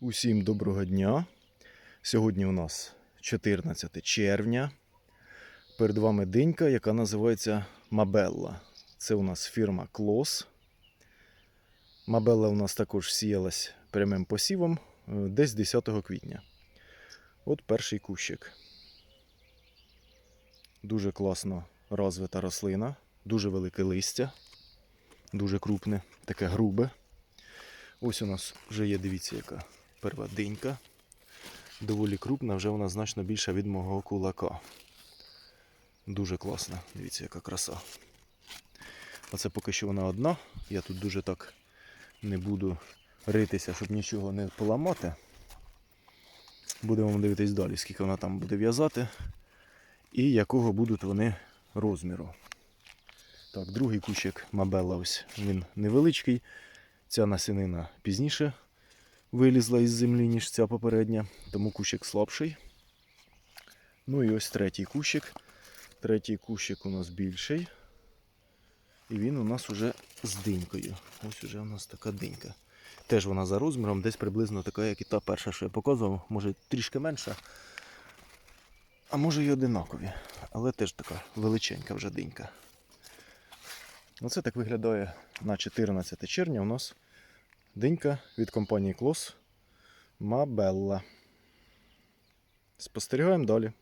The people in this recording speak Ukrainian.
Усім доброго дня. Сьогодні у нас 14 червня. Перед вами динька, яка називається Мабелла. Це у нас фірма Клос. Мабелла у нас також сіялась прямим посівом е, десь 10 квітня. От перший кущик. Дуже класно розвита рослина, дуже велике листя, дуже крупне, таке грубе. Ось у нас вже є, дивіться, яка перва динька. Доволі крупна, вже вона значно більша від мого кулака. Дуже класна, дивіться, яка краса. Оце поки що вона одна. Я тут дуже так не буду ритися, щоб нічого не поламати. Будемо дивитись далі, скільки вона там буде в'язати і якого будуть вони розміру. Так, другий кущик Мабелла ось він невеличкий. Ця насінина пізніше вилізла із землі, ніж ця попередня, тому кущик слабший. Ну і ось третій кущик. Третій кущик у нас більший. І він у нас уже з динькою. Ось уже у нас така динька. Теж вона за розміром, десь приблизно така, як і та перша, що я показував, може трішки менша. А може і одинакові. Але теж така величенька вже динька. Оце так виглядає на 14 червня у нас динька від компанії Клос Мабелла. Спостерігаємо далі.